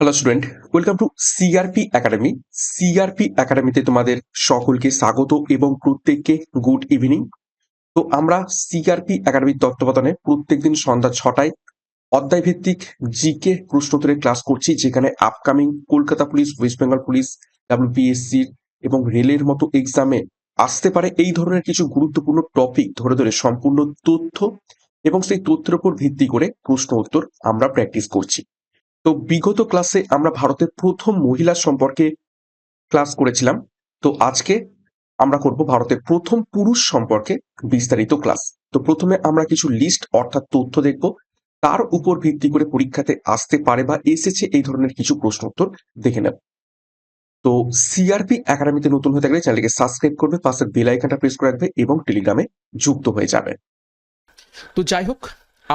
Hello student welcome to CRP academy CRP একাডেমিতে তোমাদের সকলকে স্বাগত এবং প্রত্যেককে গুড ইভিনিং তো আমরা সিআরপি একাডেমির তত্ত্বাবধানে প্রত্যেকদিন সন্ধ্যা ছটায় অধ্যায় ভিত্তিক জিকে প্রশ্নোত্তরের ক্লাস করছি, যেখানে upcoming Kolkata police West Bengal police WPSC এবং রেলের মতো এক্সামে আসতে পারে। এই ধরনের কিছু গুরুত্বপূর্ণ টপিক ধরে ধরে সম্পূর্ণ তথ্য এবং সেই তথ্যের উপর ভিত্তি করে প্রশ্ন উত্তর আমরা প্র্যাকটিস করছি। তো বিগত ক্লাসে আমরা ভারতের প্রথম মহিলা সম্পর্কে ক্লাস করেছিলাম। তো আজকে আমরা করব ভারতের প্রথম পুরুষ সম্পর্কে বিস্তারিত ক্লাস তো প্রথমে আমরা কিছু লিস্ট অর্থাৎ তথ্য দেখব। তার উপর ভিত্তি করে পরীক্ষাতে আসতে পারে বা এসেছে এই ধরনের কিছু প্রশ্ন উত্তর দেখে নেব। তো সিআরপি একাডেমিতে নতুন হয়ে থাকলে চ্যানেলকে সাবস্ক্রাইব করবে পাশের বেল আইকনটা প্রেস করে রাখবে এবং টেলিগ্রামে যুক্ত হয়ে যাবে। তো যাই হোক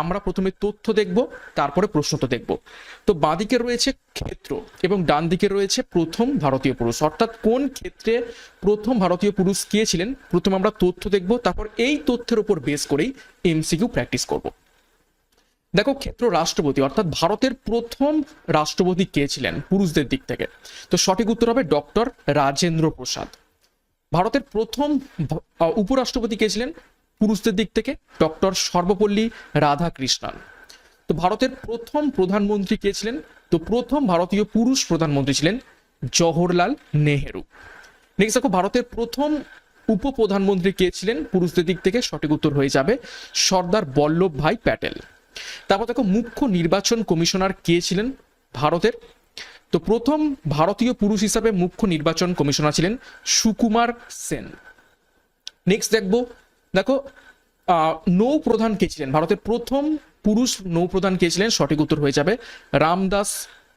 আমরা প্রথমে তথ্য দেখব, তারপরে প্রশ্নটা দেখব। তো বাঁদিকে রয়েছে ক্ষেত্র এবং ডান দিকে রয়েছে প্রথম ভারতীয় পুরুষ। অর্থাৎ কোন ক্ষেত্রে প্রথম ভারতীয় পুরুষ কে ছিলেন? প্রথমে আমরা তথ্য দেখব, তারপর এই তথ্যের উপর বেস করেই এমসিকিউ প্র্যাকটিস করব। দেখো, ক্ষেত্র রাষ্ট্রপতি, অর্থাৎ ভারতের প্রথম রাষ্ট্রপতি কে ছিলেন পুরুষদের দিক থেকে? তো সঠিক উত্তর হবে ডক্টর রাজেন্দ্র প্রসাদ। ভারতের প্রথম উপরাষ্ট্রপতি কে ছিলেন? পুরুষদের দিক থেকে ডক্টর সর্বপল্লী রাধাকৃষ্ণন। তো ভারতের প্রথম প্রধানমন্ত্রী কে ছিলেন? তো প্রথম ভারতীয় পুরুষ প্রধানমন্ত্রী ছিলেন জওহরলাল নেহেরু। নেক্সট দেখো, ভারতের প্রথম উপপ্রধানমন্ত্রী কে ছিলেন? পুরুষদের দিক থেকে সঠিক উত্তর হয়ে যাবে সর্দার বল্লভ ভাই প্যাটেল। তারপর দেখো, মুখ্য নির্বাচন কমিশনার কে ছিলেন ভারতের? তো প্রথম ভারতীয় পুরুষ হিসাবে মুখ্য নির্বাচন কমিশনার ছিলেন সুকুমার সেন। নেক্সট দেখব দেখো নৌ প্রধান কে ছিলেন? ভারতের প্রথম পুরুষ নৌ প্রধান কে ছিলেন? সঠিক উত্তর হয়ে যাবে রামদাস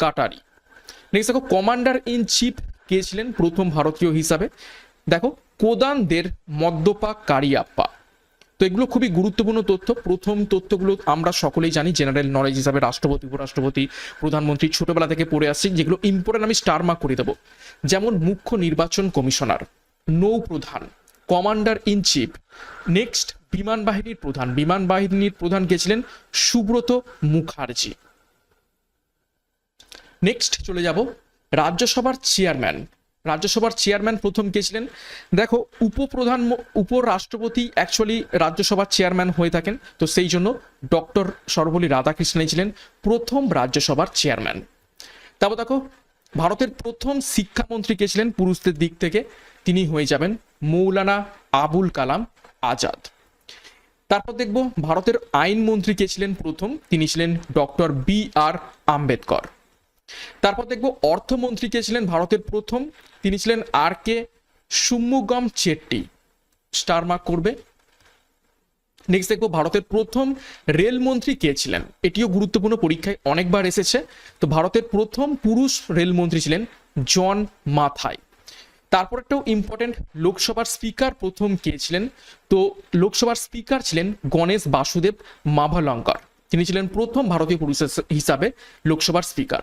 কাটারি। নেক্সট দেখো কমান্ডার ইন চিফ কে ছিলেন প্রথম ভারতীয় হিসাবে। দেখো, কোদানদের মদ্যপা কারিয়াপ্পা। তো এগুলো খুবই গুরুত্বপূর্ণ তথ্য। প্রথম তথ্যগুলো আমরা সকলেই জানি জেনারেল নলেজ হিসাবে রাষ্ট্রপতি, উপরাষ্ট্রপতি, প্রধানমন্ত্রী ছোটবেলা থেকে পড়ে আসছি, যেগুলো ইম্পর্টেন্ট আমি স্টার মার্ক করে দেবো। যেমন মুখ্য নির্বাচন কমিশনার নৌ প্রধান কমান্ডার ইন চিফ। নেক্সট, বিমান বাহিনীর প্রধান। বিমান বাহিনীর প্রধান কে ছিলেন সুব্রত মুখার্জি। নেক্সট চলে যাব রাজ্যসভার চেয়ারম্যান। রাজ্যসভার চেয়ারম্যান প্রথম কে ছিলেন দেখো, উপপ্রধান উপরাষ্ট্রপতি অ্যাকচুয়ালি রাজ্যসভার চেয়ারম্যান হয়ে থাকেন। তো সেই জন্য ডক্টর সর্বপল্লী রাধাকৃষ্ণন ছিলেন প্রথম রাজ্যসভার চেয়ারম্যান। তারপর দেখো, ভারতের প্রথম শিক্ষামন্ত্রী কে ছিলেন পুরুষদের দিক থেকে। তিনি হয়ে যাবেন মৌলানা আবুল কালাম আজাদ। তারপর দেখব ভারতের আইনমন্ত্রী কে ছিলেন প্রথম? তিনি ছিলেন ডক্টর বি আর আম্বেদকর। তারপর দেখব অর্থমন্ত্রী কে ছিলেন ভারতের প্রথম? তিনি ছিলেন R K Shanmukham Chetty star mark করবে। নেক্সট দেখব ভারতের প্রথম রেলমন্ত্রী কে ছিলেন? এটিও গুরুত্বপূর্ণ, পরীক্ষায় অনেকবার এসেছে। তো ভারতের প্রথম পুরুষ রেলমন্ত্রী ছিলেন জন মাথাই। তারপর একটাও ইম্পর্টেন্ট লোকসভার স্পিকার প্রথম কে ছিলেন? তো লোকসভার স্পিকার ছিলেন গণেশ বাসুদেব মাভালঙ্কর। তিনি ছিলেন প্রথম ভারতীয় পুরুষ হিসাবে লোকসভার স্পিকার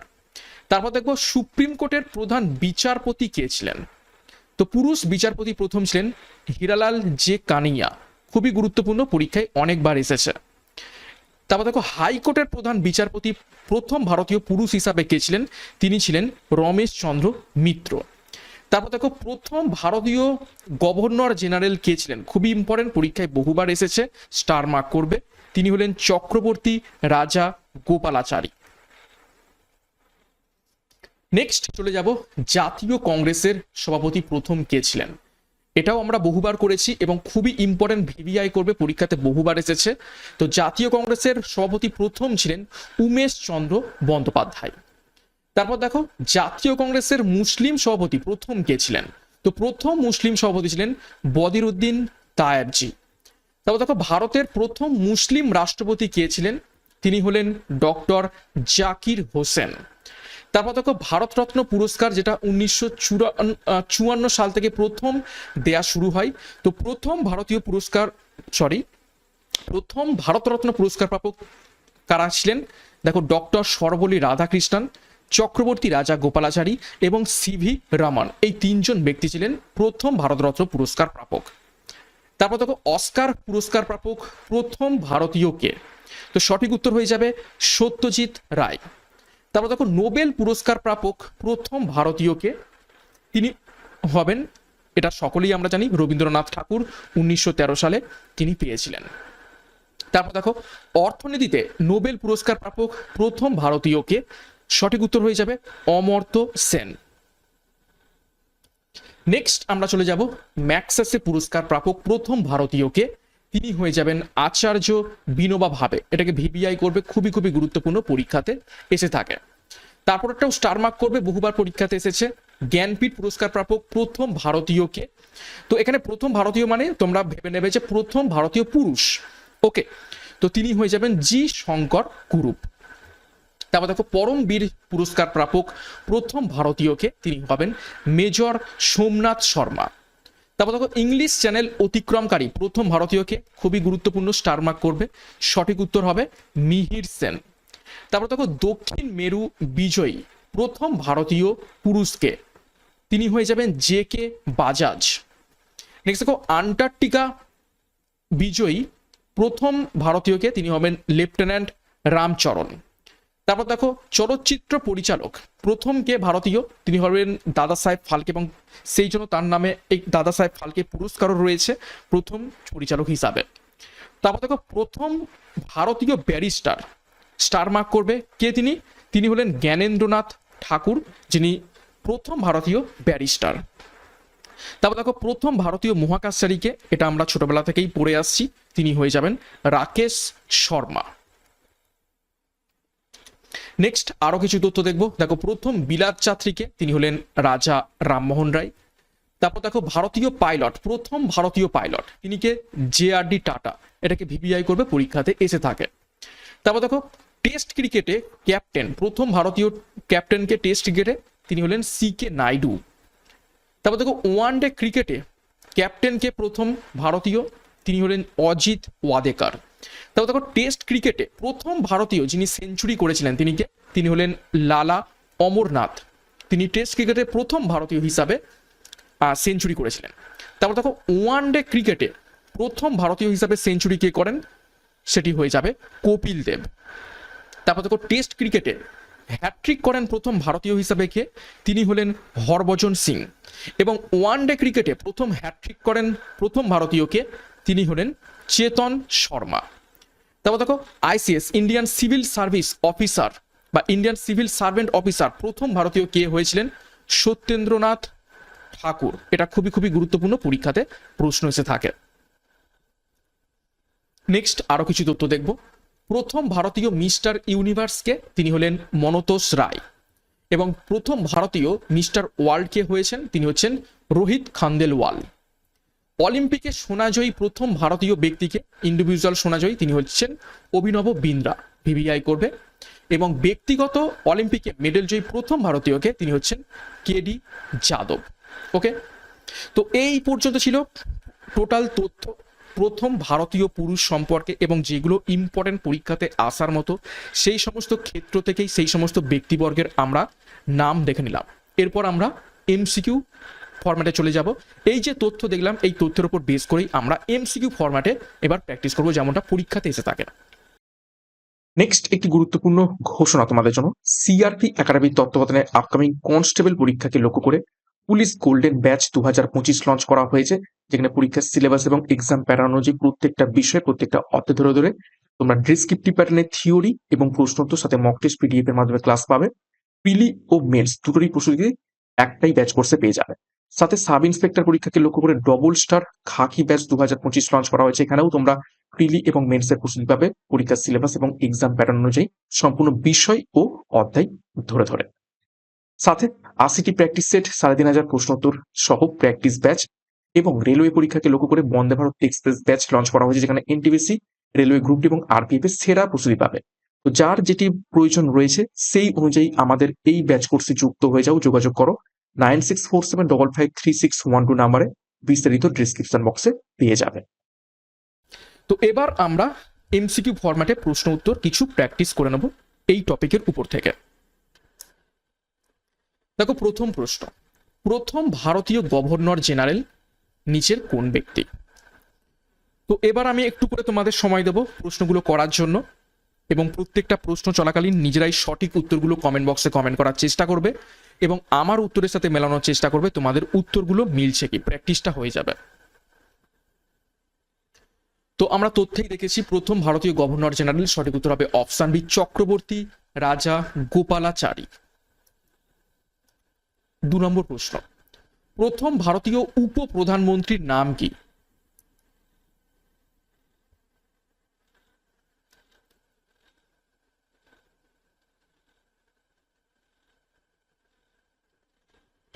তারপর দেখব সুপ্রিম কোর্টের প্রধান বিচারপতি কে ছিলেন? তো পুরুষ বিচারপতি প্রথম ছিলেন হীরালাল জে কানিয়া। খুবই গুরুত্বপূর্ণ, পরীক্ষায় অনেকবার এসেছে। তারপর দেখো হাইকোর্টের প্রধান বিচারপতি প্রথম ভারতীয় পুরুষ হিসাবে কে ছিলেন? তিনি ছিলেন রমেশ চন্দ্র মিত্র। তারপর দেখো প্রথম ভারতীয় গভর্নর জেনারেল কে ছিলেন? খুবই ইম্পর্টেন্ট পরীক্ষায় বহুবার এসেছে স্টার মার্ক করবে। তিনি হলেন চক্রবর্তী রাজা গোপালাচারী। নেক্সট চলে যাব, জাতীয় কংগ্রেসের সভাপতি প্রথম কে ছিলেন? এটাও আমরা বহুবার করেছি এবং খুবই ইম্পর্টেন্ট ভিভিআই করবে, পরীক্ষাতে বহুবার এসেছে। তো জাতীয় কংগ্রেসের সভাপতি প্রথম ছিলেন উমেশ চন্দ্র বন্দ্যোপাধ্যায়। তারপর দেখো, জাতীয় কংগ্রেসের মুসলিম সভাপতি প্রথম কে ছিলেন? তো প্রথম মুসলিম সভাপতি ছিলেন বদিরুদ্দিন তায়াবজি তারপর দেখো, ভারতের প্রথম মুসলিম রাষ্ট্রপতি কে ছিলেন? তিনি হলেন ডক্টর জাকির হোসেন। তারপর দেখো, ভারতরত্ন পুরস্কার যেটা উনিশশো চুয়ান্ন সাল থেকে প্রথম দেয়া শুরু হয়। তো প্রথম ভারতীয় পুরস্কার সরি প্রথম ভারতরত্ন পুরস্কার প্রাপক কারা ছিলেন? দেখো, ডক্টর সর্বলী রাধাকৃষ্ণন চক্রবর্তী রাজা গোপালাচারী এবং সিভি রমন এই তিনজন ব্যক্তি ছিলেন প্রথম ভারতরত্ন পুরস্কার প্রাপক। তারপর দেখো, অস্কার পুরস্কার প্রাপক প্রথম ভারতীয় কে? তো সঠিক উত্তর হয়ে যাবে সত্যজিৎ রায়। তারপর দেখো, নোবেল পুরস্কার প্রাপক প্রথম ভারতীয়কে তিনি হবেন, এটা সকলেই আমরা জানি, রবীন্দ্রনাথ ঠাকুর উনিশশো তেরো সালে তিনি পেয়েছিলেন। তারপর দেখো, অর্থনীতিতে নোবেল পুরস্কার প্রাপক প্রথম ভারতীয়কে সঠিক উত্তর হয়ে যাবে অমর্ত্য সেন। নেক্সট আমরা চলে যাব ম্যাক্সাসে পুরস্কার প্রাপক প্রথম ভারতীয়কে। তিনি হয়ে যাবেন আচার্য বিনোবা ভাবে। এটাকে ভিবিআই করবে খুবই খুবই গুরুত্বপূর্ণ পরীক্ষাতে এসে থাকে। তারপর একটাও স্টার মার্ক করবে, বহুবার পরীক্ষাতে এসেছে। জ্ঞানপীঠ পুরস্কার প্রাপক প্রথম ভারতীয়কে। তো এখানে প্রথম ভারতীয় মানে তোমরা ভেবে নেবে যে প্রথম ভারতীয় পুরুষ। ওকে তো তিনি হয়ে যাবেন জি শঙ্কর কুরুপ। তারপর দেখো পরমবীর পুরস্কার প্রাপক প্রথম ভারতীয়কে তিনি হবেন মেজর সোমনাথ শর্মা। তারপর দেখো ইংলিশ চ্যানেল অতিক্রমকারী প্রথম ভারতীয়কে খুবই গুরুত্বপূর্ণ স্টার মার্ক করবে। সঠিক উত্তর হবে মিহির সেন। তারপর দেখো, দক্ষিণ মেরু বিজয়ী প্রথম ভারতীয় পুরুষকে তিনি হয়ে যাবেন জে কে বাজাজ। নেক্সট দেখো আন্টার্কটিকা বিজয়ী প্রথম ভারতীয়কে তিনি হবেন লেফটেন্যান্ট রামচরণ। তারপর দেখো, চলচ্চিত্র পরিচালক। প্রথম কে ভারতীয়, তিনি হবেন দাদা সাহেব ফালকে এবং সেই জন্য তার নামে এই দাদা সাহেব ফালকে পুরস্কারও রয়েছে প্রথম পরিচালক হিসাবে। তারপর দেখো, প্রথম ভারতীয় ব্যারিস্টার স্টার মার্ক করবে কে তিনি? তিনি হলেন জ্ঞানেন্দ্রনাথ ঠাকুর, যিনি প্রথম ভারতীয় ব্যারিস্টার। তারপর দেখো, প্রথম ভারতীয় মহাকাশচারীকে, এটা আমরা ছোটবেলা থেকেই পড়ে আসছি, তিনি হয়ে যাবেন রাকেশ শর্মা। নেক্সট আরও কিছু তথ্য দেখব। দেখো, প্রথম বিলাত যাত্রীকে তিনি হলেন রাজা রামমোহন রায়। তারপর দেখো, ভারতীয় পাইলট, প্রথম ভারতীয় পাইলট, তিনি কে? J R D Tata. এটাকে ভিবিআই করবে, পরীক্ষাতে এসে থাকে। তারপর দেখো, টেস্ট ক্রিকেটে ক্যাপ্টেন, প্রথম ভারতীয় ক্যাপ্টেনকে টেস্ট ক্রিকেটে তিনি হলেন সি কে নাইডু। তারপর দেখো ওয়ান ডে ক্রিকেটে ক্যাপ্টেনকে প্রথম ভারতীয়, তিনি হলেন অজিত ওয়াদেকার। তারপর দেখো টেস্ট ক্রিকেটে প্রথম ভারতীয় যিনি সেঞ্চুরি করেছিলেন, তিনি কে? তিনি হলেন লালা অমরনাথ। তিনি টেস্ট ক্রিকেটে প্রথম ভারতীয় হিসাবে সেঞ্চুরি করেছিলেন। তারপর দেখো ওয়ান ডে ক্রিকেটে প্রথম ভারতীয় হিসাবে সেঞ্চুরি কে করেন? সেটি হয়ে যাবে কপিল দেব। তারপর দেখো টেস্ট ক্রিকেটে হ্যাট্রিক করেন প্রথম ভারতীয় হিসাবে কে? তিনি হলেন হরভজন সিং। এবং ওয়ান ডে ক্রিকেটে প্রথম হ্যাট্রিক করেন প্রথম ভারতীয়কে তিনি হলেন চেতন শর্মা। তারপর দেখো, ICS, Indian civil service officer বা ইন্ডিয়ান সিভিল সার্ভেন্ট অফিসার প্রথম ভারতীয় কে হয়েছিলেন? সত্যেন্দ্রনাথ ঠাকুর। এটা খুবই খুবই গুরুত্বপূর্ণ পরীক্ষাতে প্রশ্ন এসে থাকে। নেক্সট আরও কিছু তথ্য দেখব। প্রথম ভারতীয় মিস্টার ইউনিভার্সকে তিনি হলেন মনতোষ রায়। এবং প্রথম ভারতীয় মিস্টার ওয়ার্ল্ডকে হয়েছেন? তিনি হচ্ছেন রোহিত খান্দেলওয়াল। অলিম্পিকে সোনাজয়ী প্রথম ভারতীয় ব্যক্তিকে ইন্ডিভিজুয়াল সোনাজয়ী তিনি হচ্ছেন অভিনব বিন্দ্রা। ভিভিআই করবে এবং ব্যক্তিগত অলিম্পিকে মেডেল জয়ী প্রথম ভারতীয়কে তিনি হচ্ছেন কেডি যাদব। ওকে তো এই পর্যন্ত ছিল টোটাল তথ্য প্রথম ভারতীয় পুরুষ সম্পর্কে এবং যেগুলো ইম্পর্টেন্ট পরীক্ষাতে আসার মতো। সেই সমস্ত ক্ষেত্র থেকেই সেই সমস্ত ব্যক্তিবর্গের আমরা নাম দেখে নিলাম। এরপর আমরা এমসিকিউ ফরম্যাটে চলে যাব। এই যে তথ্য দেখলাম, এই তথ্যের উপর বেস করেই আমরা এমসিকিউ ফরম্যাটে এবার প্র্যাকটিস করব, যেমনটা পরীক্ষাতে এসে থাকে। নেক্সট একটি গুরুত্বপূর্ণ ঘোষণা তোমাদের জন্য। সিআরপি একাডেমির তত্ত্বাবধানে আপকামিং কনস্টেবল পরীক্ষাকে লক্ষ্য করে পুলিশ গোল্ডেন ব্যাচ দু হাজার পঁচিশ লঞ্চ করা হয়েছে, যেখানে পরীক্ষার সিলেবাস এবং এক্সাম প্যাটার্ন অনুযায়ী প্রত্যেকটা বিষয়, প্রত্যেকটা অর্থে ধরে ধরে তোমরা ডিসক্রিপটিভ প্যাটার্নের থিওরি এবং প্রশ্নোত্তর, সাথে মক টেস্ট পিডিএফ এর মাধ্যমে ক্লাস পাবে। প্রিলি ও মেন্স দুটোরই প্রস্তুতি একটাই ব্যাচ কোর্সে পেয়ে যাবে। সাথে সাব ইন্সপেক্টর পরীক্ষাকে লক্ষ্য করে ডবল স্টার খাকি ব্যাচ দু হাজার পঁচিশ লঞ্চ করা হয়েছে। এখানেও তোমরা প্রিলি এবং মেন্সের প্রস্তুতি পাবে পরীক্ষার সিলেবাস এবং এক্সাম প্যাটার্ন অনুযায়ী সম্পূর্ণ বিষয় ও অধ্যায় ধরে ধরে। সাথে আশিটি প্র্যাকটিস সেট সাড়ে তিন হাজার প্রশ্নোত্তর সহ প্র্যাকটিস ব্যাচ এবং রেলওয়ে পরীক্ষাকে লক্ষ্য করে Vande Bharat express batch launch করা হয়েছে, যেখানে এনটিবিসি রেলওয়ে গ্রুপ ডি এবং আরপিএফ এর সেরা প্রস্তুতি পাবে। তো যার যেটি প্রয়োজন রয়েছে, সেই অনুযায়ী আমাদের এই ব্যাচ কোর্সে যুক্ত হয়ে যাও, যোগাযোগ করো। Nine six four seven double five three six one two নাম্বারে বিস্তারিত ডিসক্রিপশন বক্সে পেয়ে যাবে তো এবার আমরা এমসিকিউ ফরম্যাটে প্রশ্ন উত্তর কিছু প্র্যাকটিস করে নেব এই টপিকের উপর থেকে। দেখো, প্রথম প্রশ্ন। প্রথম ভারতীয় গভর্নর জেনারেল নিচের কোন ব্যক্তি? তো এবার আমি একটু করে তোমাদের সময় দেব প্রশ্নগুলো করার জন্য। এবং প্রত্যেকটা প্রশ্ন চলাকালীন নিজেরাই সঠিক উত্তরগুলো কমেন্ট বক্সে কমেন্ট করার চেষ্টা করবে এবং আমার উত্তরের সাথে মেলানোর চেষ্টা করবে, তোমাদের উত্তরগুলো মিলছে কি? প্র্যাকটিসটা হয়ে যাবে। তো আমরা তথ্যেই দেখেছি, প্রথম ভারতীয় গভর্নর জেনারেল সঠিক উত্তর হবে অপশন বি, চক্রবর্তী রাজা গোপালাচারী। দু নম্বর প্রশ্ন। প্রথম ভারতীয় উপপ্রধানমন্ত্রীর নাম কি?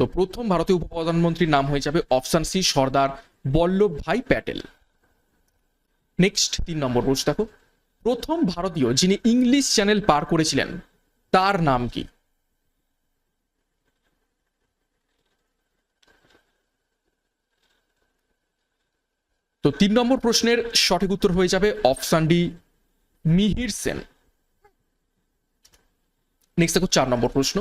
তো প্রথম ভারতীয় উপপ্রধানমন্ত্রীর নাম হয়ে যাবে অপশান সি সর্দার বল্লভ ভাই প্যাটেল। নেক্সট তিন নম্বর প্রশ্ন দেখো। প্রথম ভারতীয় যিনি ইংলিশ চ্যানেল পার করেছিলেন, তার নাম কি? তো তিন নম্বর প্রশ্নের সঠিক উত্তর হয়ে যাবে option D, Mihir Sen. Next দেখো চার নম্বর প্রশ্ন।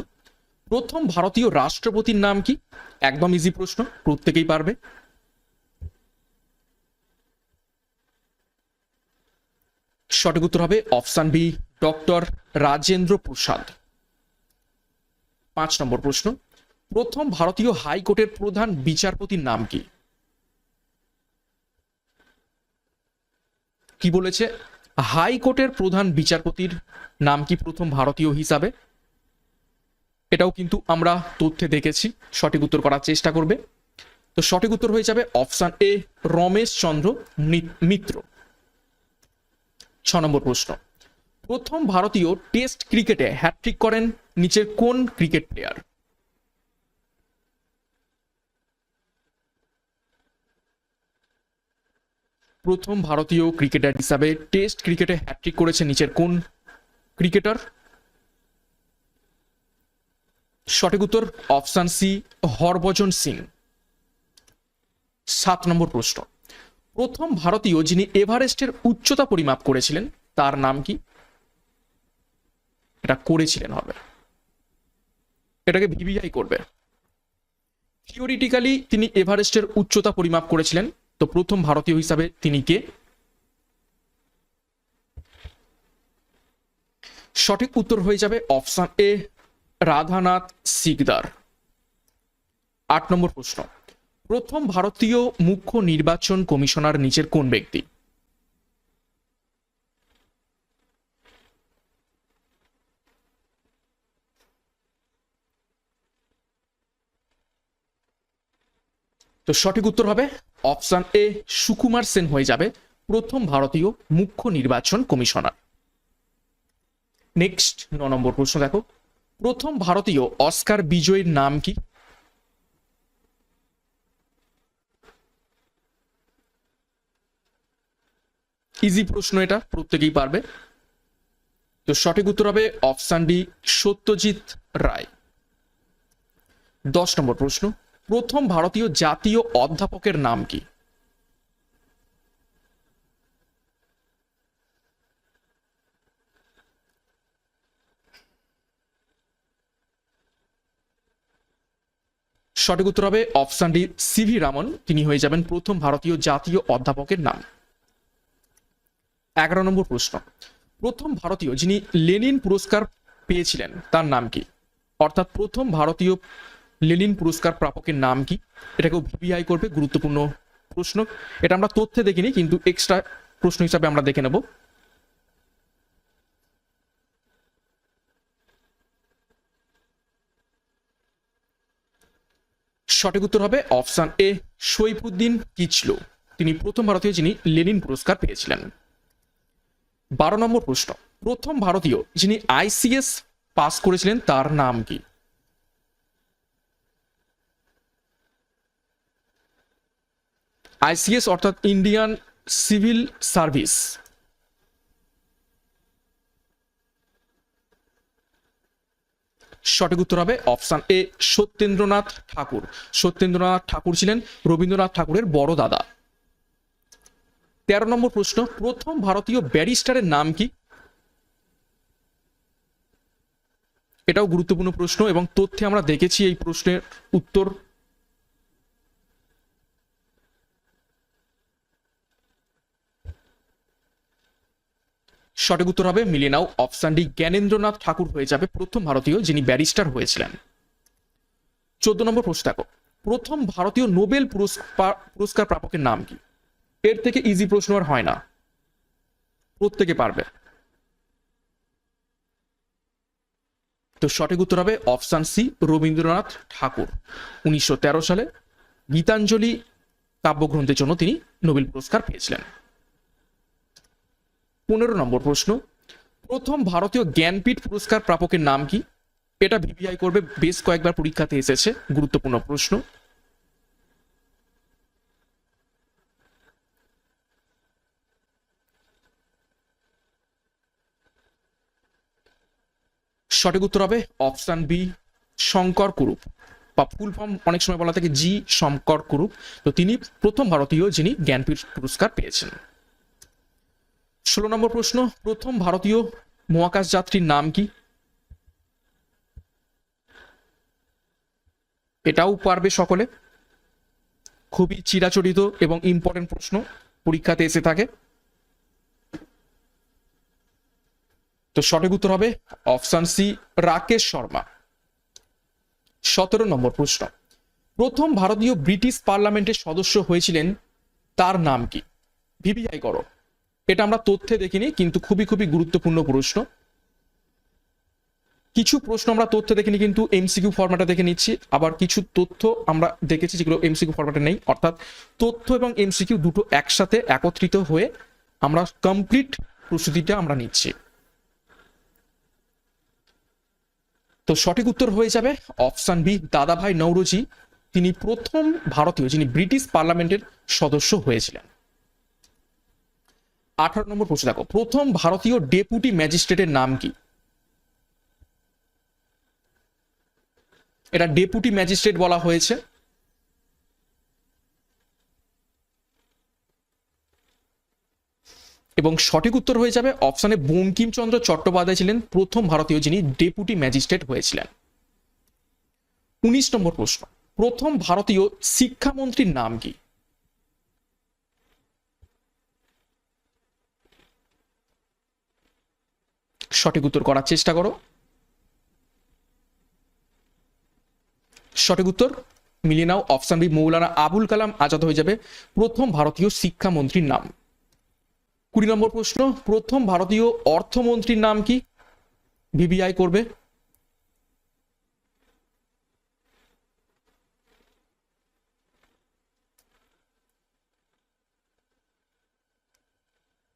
প্রথম ভারতীয় রাষ্ট্রপতির নাম কি? একদম ইজি প্রশ্ন, প্রত্যেকেই পারবে। সঠিক উত্তর হবে option B doctor Rajendra Prasad. পাঁচ নম্বর প্রশ্ন, প্রথম ভারতীয় হাইকোর্টের প্রধান বিচারপতির নাম কি? কি বলেছে? হাইকোর্টের প্রধান বিচারপতির নাম কি প্রথম ভারতীয় হিসাবে? এটাও কিন্তু আমরা তথ্যে দেখেছি। সঠিক উত্তর করার চেষ্টা করবে। তো সঠিক উত্তর হয়ে যাবে অপশন এ, রমেশ চন্দ্র মিত্র। ছ নম্বর প্রশ্ন। প্রথম ভারতীয় টেস্ট ক্রিকেটে হ্যাট্রিক করেন নিচের কোন ক্রিকেট প্লেয়ার প্রথম ভারতীয় ক্রিকেটার হিসাবে টেস্ট ক্রিকেটে হ্যাট্রিক করেছে নিচের কোন ক্রিকেটার? সঠিক উত্তর, অপশন সি, হরভজন সিং। সাত নম্বর প্রশ্ন। প্রথম ভারতীয় যিনি এভারেস্টের উচ্চতা পরিমাপ করেছিলেন, তার নাম কি? এটা করেছিলেন হবে। এটাকে ভিভিআই করবে। থিওরিটিক্যালি তিনি এভারেস্টের উচ্চতা পরিমাপ করেছিলেন, তো প্রথম ভারতীয় হিসাবে তিনি কে? সঠিক উত্তর হয়ে যাবে অপশন এ রাধানাথ সিকদার। আট নম্বর প্রশ্ন। প্রথম ভারতীয় মুখ্য নির্বাচন কমিশনার নিচের কোন ব্যক্তি? তো সঠিক উত্তর হবে অপশন এ, সুকুমার সেন হয়ে যাবে প্রথম ভারতীয় মুখ্য নির্বাচন কমিশনার। নেক্সট ন নম্বর প্রশ্ন দেখো। প্রথম ভারতীয় অস্কার বিজয়ীর নাম কি? ইজি প্রশ্ন এটা, প্রত্যেকেই পারবে। তো সঠিক উত্তর হবে অপশন ডি, সত্যজিৎ রায়। দশ নম্বর প্রশ্ন, প্রথম ভারতীয় জাতীয় অধ্যাপকের নাম কি? সঠিক উত্তর হবে অপশন ডি সিভি রামন। তিনি হয়ে যাবেন প্রথম ভারতীয় জাতীয় অধ্যাপকের নাম। এগারো নম্বর প্রশ্ন। প্রথম ভারতীয় যিনি লেনিন পুরস্কার পেয়েছিলেন, তার নাম কি? অর্থাৎ প্রথম ভারতীয় লেনিন পুরস্কার প্রাপকের নাম কি? এটাকেও ভিভিআই করবে, গুরুত্বপূর্ণ প্রশ্ন। এটা আমরা তথ্যে দেখিনি, কিন্তু এক্সট্রা প্রশ্ন হিসাবে আমরা দেখে নেব। সঠিক উত্তর হবে অপশন এ সৈফুদ্দিন কিচলু। তিনি প্রথম ভারতীয় যিনি লেনিন পুরস্কার পেয়েছিলেন। বারো নম্বর প্রশ্ন, প্রথম ভারতীয় যিনি আইসিএস পাস করেছিলেন তার নাম কি? আইসিএস অর্থাৎ ইন্ডিয়ান সিভিল সার্ভিস। সঠিক উত্তর হবে অপশান এ, সত্যেন্দ্রনাথ ঠাকুর। সত্যেন্দ্রনাথ ঠাকুর ছিলেন রবীন্দ্রনাথ ঠাকুরের বড় দাদা। তেরো নম্বর প্রশ্ন, প্রথম ভারতীয় ব্যারিস্টারের নাম কি? এটাও গুরুত্বপূর্ণ প্রশ্ন এবং তথ্যে আমরা দেখেছি এই প্রশ্নের উত্তর। সঠিক উত্তর হবে, মিলিয়ে নাও অপশান ডি জ্ঞানেন্দ্রনাথ ঠাকুর হয়ে যাবে প্রথম ভারতীয় যিনি ব্যারিস্টার হয়েছিলেন। চোদ্দ নম্বর প্রশ্ন দেখো, প্রথম ভারতীয় নোবেল পুরস্কার পুরস্কার প্রাপকের নাম কি? এর থেকে ইজি প্রশ্ন আর হয় না। প্রত্যেকে পারবে। তো সঠিক উত্তর হবে অপশান সি রবীন্দ্রনাথ ঠাকুর। উনিশশো তেরো সালে গীতাঞ্জলি কাব্যগ্রন্থের জন্য তিনি নোবেল পুরস্কার পেয়েছিলেন। পনেরো নম্বর প্রশ্ন, প্রথম ভারতীয় জ্ঞানপীঠ পুরস্কার প্রাপকের নাম কি? এটা ভিভিআই করবে, বেশ কয়েকবার পরীক্ষাতে এসেছে, গুরুত্বপূর্ণ প্রশ্ন। সঠিক উত্তর হবে অপশন বি, শঙ্কর কুরুপ। বা ফুল ফর্ম অনেক সময় বলা থাকে জি, শঙ্কর কুরুপ। তো তিনি প্রথম ভারতীয় যিনি জ্ঞানপীঠ পুরস্কার পেয়েছেন। ষোলো নম্বর প্রশ্ন, প্রথম ভারতীয় মহাকাশ যাত্রীর নাম কি? এটাও পারবে সকলে। খুবই চিরাচরিত এবং ইম্পর্টেন্ট প্রশ্ন, পরীক্ষাতে এসে থাকে। তো সঠিক উত্তর হবে অপশন সি, রাকেশ শর্মা। সতেরো নম্বর প্রশ্ন, প্রথম ভারতীয় ব্রিটিশ পার্লামেন্টের সদস্য হয়েছিলেন, তার নাম কি? ভিভিআই করো। এটা আমরা তথ্যে দেখিনি, কিন্তু খুবই খুবই গুরুত্বপূর্ণ প্রশ্ন। কিছু প্রশ্ন আমরা তথ্যে দেখিনি, কিন্তু এমসিকিউ ফরম্যাটে দেখে নিচ্ছি। আবার কিছু তথ্য আমরা দেখেছি যেগুলো এমসিকিউ ফরম্যাটে নেই। অর্থাৎ তথ্য এবং এমসিকিউ দুটো একসাথে একত্রিত হয়ে আমরা কমপ্লিট প্রস্তুতিটা আমরা নিচ্ছি। তো সঠিক উত্তর হয়ে যাবে অপশান বি, দাদাভাই নৌরজি তিনি প্রথম ভারতীয়, যিনি ব্রিটিশ পার্লামেন্টের সদস্য হয়েছিলেন। আঠারো নম্বর প্রশ্ন, দেখো, প্রথম ভারতীয় ডেপুটি ম্যাজিস্ট্রেটের নাম কি? এটা ডেপুটি ম্যাজিস্ট্রেট বলা হয়েছে। এবং সঠিক উত্তর হয়ে যাবে অপশানে বঙ্কিমচন্দ্র চট্টোপাধ্যায় ছিলেন প্রথম ভারতীয় যিনি ডেপুটি ম্যাজিস্ট্রেট হয়েছিলেন। উনিশ নম্বর প্রশ্ন, প্রথম ভারতীয় শিক্ষামন্ত্রীর নাম কি? সঠিক উত্তর করার চেষ্টা করো। সঠিক উত্তর মিলিয়ে নাও অপশন বি মৌলানা আবুল কালাম আজাদ হয়ে যাবে প্রথম ভারতীয় শিক্ষামন্ত্রীর নাম। কুড়ি নম্বর প্রশ্ন, প্রথম ভারতীয় অর্থমন্ত্রীর নাম কি? ভিবিআই করবে।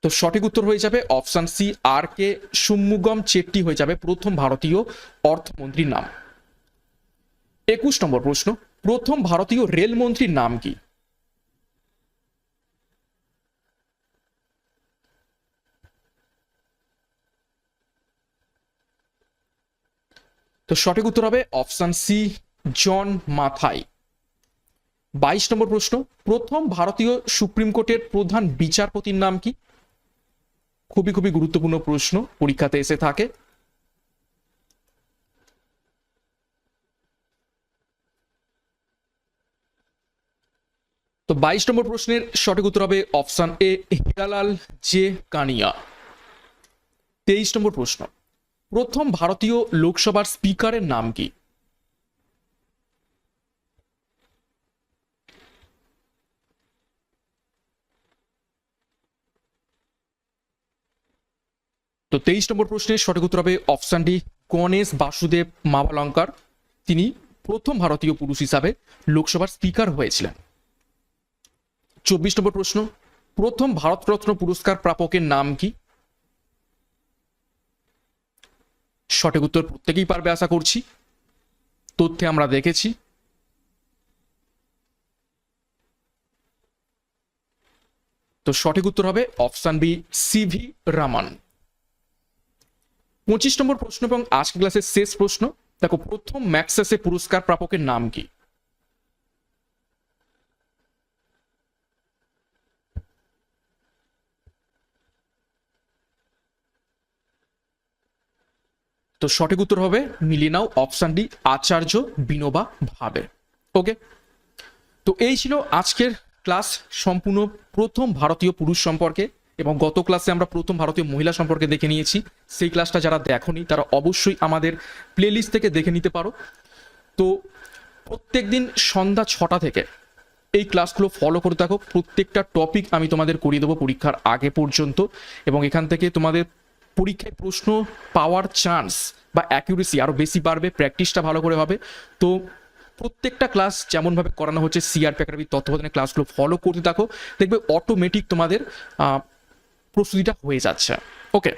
তো সঠিক উত্তর হয়ে যাবে option C, R K Shanmukham Chetty হয়ে যাবে প্রথম ভারতীয় অর্থমন্ত্রীর নাম। একুশ নম্বর প্রশ্ন, প্রথম ভারতীয় রেলমন্ত্রীর নাম কি? তো সঠিক উত্তর হবে অপশন সি, জন মাথাই। বাইশ নম্বর প্রশ্ন, প্রথম ভারতীয় সুপ্রিম কোর্টের প্রধান বিচারপতির নাম কি? খুবই খুবই গুরুত্বপূর্ণ প্রশ্ন, পরীক্ষাতে এসে থাকে। তো বাইশ নম্বর প্রশ্নের সঠিক উত্তর হবে option A, Hiralal J Kania. তেইশ নম্বর প্রশ্ন, প্রথম ভারতীয় লোকসভার স্পিকারের নাম কি? তো তেইশ নম্বর প্রশ্নের সঠিক উত্তর হবে অপশান ডি, গণেশ বাসুদেব মাভালঙ্কার তিনি প্রথম ভারতীয় পুরুষ হিসাবে লোকসভার স্পিকার হয়েছিলেন। চব্বিশ নম্বর প্রশ্ন, প্রথম ভারতরত্ন পুরস্কার প্রাপকের নাম কি? সঠিক উত্তর প্রত্যেকেই পারবে আশা করছি। তথ্যে আমরা দেখেছি। তো সঠিক উত্তর হবে অপশান বি সিভি রামান। পঁচিশ নম্বর প্রশ্ন এবং আজকে ক্লাসের শেষ প্রশ্ন। দেখো, প্রথম ম্যাক্সেসে পুরস্কার প্রাপকের নাম কি? তো সঠিক উত্তর হবে মিলিয়ে নাও option D, Acharya Vinoba Bhave. Okay? তো এই ছিল আজকের ক্লাস সম্পূর্ণ প্রথম ভারতীয় পুরুষ সম্পর্কে। এবং গত ক্লাসে আমরা প্রথম ভারতীয় মহিলা সম্পর্কে দেখে নিয়েছি। সেই ক্লাসটা যারা দেখোনি, তারা অবশ্যই আমাদের প্লেলিস্ট থেকে দেখে নিতে পারো। তো প্রত্যেক দিন সন্ধ্যা ছটা থেকে এই ক্লাসগুলো ফলো করে থাকো। প্রত্যেকটা টপিক আমি তোমাদের করিয়ে দেবো পরীক্ষার আগে পর্যন্ত। এবং এখান থেকে তোমাদের পরীক্ষায় প্রশ্ন পাওয়ার চান্স বা অ্যাকিউরেসি আরও বেশি বাড়বে প্র্যাকটিসটা ভালো করে হবে। তো প্রত্যেকটা ক্লাস যেমনভাবে করানো হচ্ছে সিআরপি একাডেমির তত্ত্বাবধানের ক্লাসগুলো ফলো করতে থাকো। দেখবে অটোমেটিক তোমাদের প্রস্তুতিটা হয়ে যাচ্ছে। ওকে